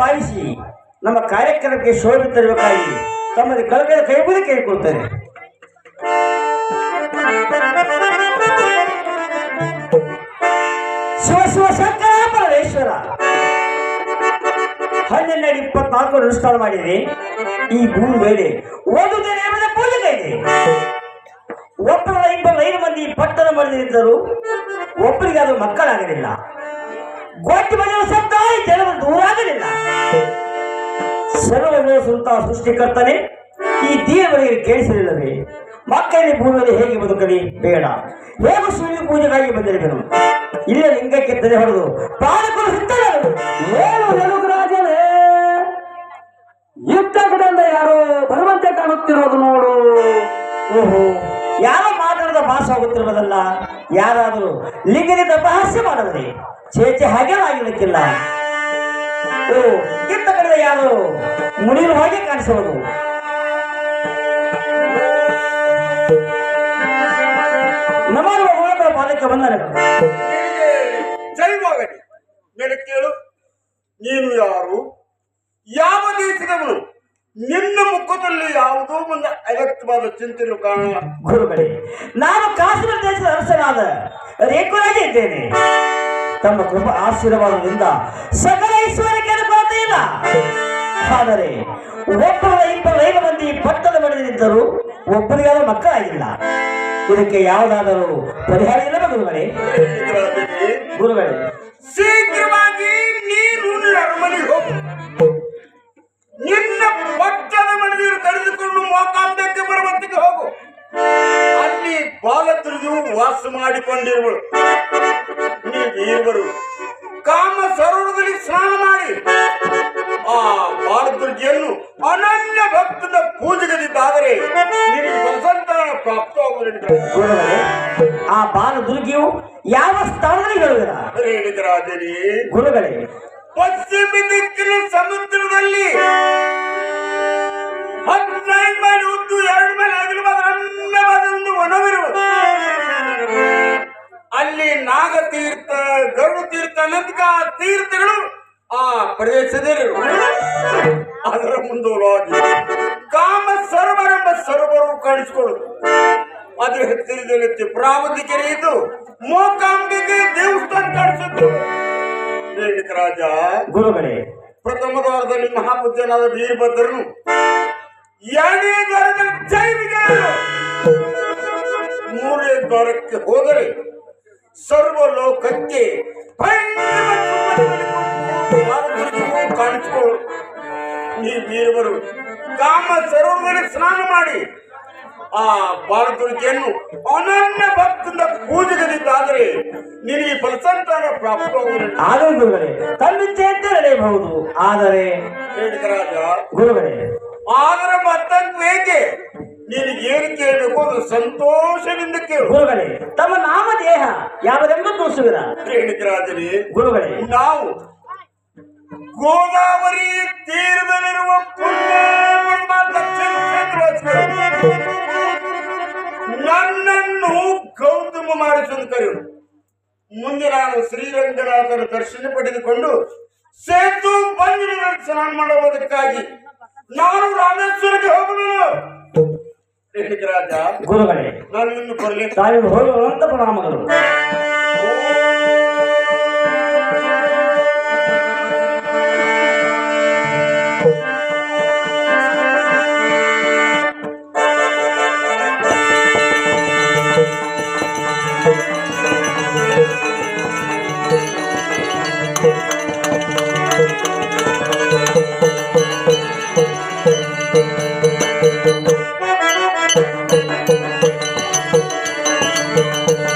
ಭಾವಿಸಿ ನಮ್ಮ ಕಾರ್ಯಕ್ರಮಕ್ಕೆ ಶೋಭೆ ತರಬೇಕಾಗಿ ತಮ್ಮಲ್ಲಿ ಕಳಕಳಿ ಕೈ ಮುಗಿ ಕೇಳಿಕೊಳ್ತಾರೆ ಶಿವ ಶಂಕರ ಹನ್ನೆರಡು ಇಪ್ಪತ್ನಾಲ್ಕು ಅನುಷ್ಠಾನ ಮಾಡಿದೆ. ಈ ಭೂಮಿ ಮೇಲೆ ಒಂದು ದಿನ ಪೂಜೆ ಇದೆ. ಒಬ್ಬರ ಇಬ್ಬರು ಐದು ಮಂದಿ ಪಟ್ಟಣ ಒಬ್ಬರಿಗೆ ಅದು ಮಕ್ಕಳಾಗಲಿಲ್ಲ. ಗೊತ್ತಿ ಮನೆಯ ಶಬ್ದ ಜನರು ದೂರಾಗಲಿಲ್ಲ ಆಗಲಿಲ್ಲ. ಸ್ವಂತ ಸೃಷ್ಟಿಕರ್ತನೆ, ಈ ದೇವರಿಗೆ ಕೇಳಿಸಲಿಲ್ಲವೇ? ಮಕ್ಕಳಿಗೆ ಭೂಮಿಯಲ್ಲಿ ಹೇಗೆ ಬದುಕಲಿ? ಬೇಡ. ಹೇಗೆ ಸೂರ್ಯ ಪೂಜೆಗಾಗಿ ಬಂದಿರಬೇಕು. ಇಲ್ಲೇ ಲಿಂಗಕ್ಕೆ ತಲೆ ಹೊಡೆದು ಪಾಲಕರು ರಾಜನೇ ಯುದ್ಧ ಕಡೆಯಿಂದ ಯಾರೋ ಬರುವಂತೆ ಕಾಣುತ್ತಿರೋದು ನೋಡು. ಓಹೋ, ಯಾರೋ ಮಾತಾಡದ ಭಾಷೆ ಆಗುತ್ತಿರುವುದಲ್ಲ ಯಾರಾದರೂ ಲಿಂಗದಿಂದ ಅಪಹಾಸ್ಯ ಮಾಡಿದ್ರೆ ಚೇಚೆ ಹಾಗೆ ಆಗಿರಲಿಕ್ಕಿಲ್ಲ. ಓ ಇತ್ತ ಕಡೆ ಯಾರು? ಮುನಿರು ಹಾಗೆ ಕಾಣಿಸುವುದು. ನಮಗೆ ಹೋಗದ ಪಾಲಕ ಜೈ ಜೈವಾಗಲಿ ಮೇಲೆ ಕೇಳು. ನೀನು ಯಾರು? ಯಾವ ದೇಶದವನು? ನಿನ್ನ ಮುಖದಲ್ಲಿ ಯಾವುದೋ ಒಂದು ಅವ್ಯಕ್ತವಾದ ಚಿಂತೆಯನ್ನು ಕಾರಣ ಗುರುಗಳೇ ನಾನು ಕಾಶ್ಮೀರ ದೇಶದ ಅರಸನಾದ ರೇಖುರಾಗಿ ಇದ್ದೇನೆ. ತಮ್ಮ ಕೃಪಾ ಆಶೀರ್ವಾದದಿಂದ ಸಕಲ ಐಶ್ವರ್ಯಕ್ಕೆ ಕೊರತೆ ಇಲ್ಲ. ಆದರೆ ಒಬ್ಬರ ಇಬ್ಬರು ಐದು ಮಂದಿ ಪಟ್ಟದ ಮಡಿದಿದ್ದರು ಒಬ್ಬರಿಗಾದ ಮಕ್ಕಳಾಗಿಲ್ಲ. ಇದಕ್ಕೆ ಯಾವುದಾದರೂ ಪರಿಹಾರ ಇಲ್ಲ ಗುರುಗಳೇ? ಗುರುಗಳೇ, ಶೀಘ್ರವಾಗಿ ನೀನು ಹೋಗು. ನಿನ್ನ ಪಟ್ಟದ ಮನೆಯನ್ನು ಕರೆದುಕೊಂಡು ಮೋಕಾಂತಕ್ಕೆ ಬರುವಂತಿಗೆ ಹೋಗು. ಅಲ್ಲಿ ಬಾಲಕರಿಗೂ ವಾಸ ಮಾಡಿಕೊಂಡಿರುವಳು. ನೀವಿರುವರು. ಕಾಮ ಸರೋವರದಲ್ಲಿ ಸ್ನಾನ ಮಾಡಿ ಆ ಬಾಲದುರ್ಗಿಯನ್ನು ಅನನ್ಯ ಭಕ್ತದ ಪೂಜೆಗದಿದ್ದಾದರೆ ನಿನಗೆ ಬಸಂತಾನ ಪ್ರಾಪ್ತವಾಗುವುದೆಂದು ಗುರುಗಳೇ ಆ ಬಾಲ ದುರ್ಗಿಯು ಯಾವ ಸ್ಥಾನದಲ್ಲಿ ಹೇಳಿದರಾದರೆ ಗುರುಗಳೇ ಪಶ್ಚಿಮ ದಿಕ್ಕಿನ ಸಮುದ್ರದಲ್ಲಿ ಹದಿನೈದು ತೀರ್ಥಗಳು ಆ ಪ್ರದೇಶದಲ್ಲಿ ಅದರ ಮುಂದೋಲಾಗಿ ಕಾಮ ಸರ್ವರೆಂಬ ಸರ್ವರು ಕಾಣಿಸಿಕೊಳ್ಳುದು ಅದ್ರ ಹತ್ತಿರದಲ್ಲಿ ತಿಪ್ರಾವತಿ ಕೆರೆ ಇದ್ದು ಮೂಕಾಂಬಿಕೆ ದೇವಸ್ಥಾನ ಕಾಣಿಸಿದ್ದು ರಾಜ ಗುರುಗಳೇ ಪ್ರಥಮ ದ್ವಾರದಲ್ಲಿ ಮಹಾಪೂಜ್ಯನಾದ ವೀರಭದ್ರನು ಎರಡನೇ ದ್ವಾರದಲ್ಲಿ ಜೈ ವಿಜಯ ಮೂರನೇ ದ್ವಾರಕ್ಕೆ ಹೋದರೆ ಸರ್ವಲೋಕಕ್ಕೆ ಕಾಣಿಸಿಕೊಳ್ಳು ಈ ವೀರವರು ಕಾಮ ಸರೋವರದಲ್ಲಿ ಸ್ನಾನ ಮಾಡಿ ಆ ಬಾಲದುರ್ಗಿಯನ್ನು ಅನನ್ಯ ಭಕ್ತದ ಪೂಜೆಗಲಿದ್ದಾದರೆ ನಿನಗೆ ಫಲಸಂತಾನ ಪ್ರಾಪ್ತವಾಗುವುದು ಆದರೆ ಗುರುಗಳೇ ತನ್ನಿಚ್ಛೆ ಅಂತ ನಡೆಯಬಹುದು. ಆದರೆ ರೇಣುಕ ರಾಜ ಗುರುಗಳೇ ಆದರೆ ಮತ್ತೊಂದು ಹೇಗೆ ನಿನಗೆ ಏನು ಕೇಳಬೇಕು ಅದು ಸಂತೋಷದಿಂದ ಕೇಳು. ಗುರುಗಳೇ ತಮ್ಮ ನಾಮ ದೇಹ ಯಾವುದೆಂಬ ತೋರಿಸುವಿರ? ರೇಣುಕರಾಜನೇ ಗುರುಗಳೇ ನಾವು ಗೋದಾವರಿ ಕರೆಯುವುದು ಮುಂದೆ ನಾನು ಶ್ರೀರಂಗನಾಥನ ದರ್ಶನ ಪಡೆದುಕೊಂಡು ಸೇತು ಬಂದಿನ ಸ್ನಾನ ಮಾಡುವುದಕ್ಕಾಗಿ ನಾನು ರಾಮೇಶ್ವರಕ್ಕೆ ಹೋಗಬೇಕು ರಾಜ ಗುರುಗಳೇ ನಾನು ಇನ್ನು ಬರಲಿ ತಾಯಿ ಹೋಗುವಂತ ಪ್ರಣಾಮಗಳು. Thank.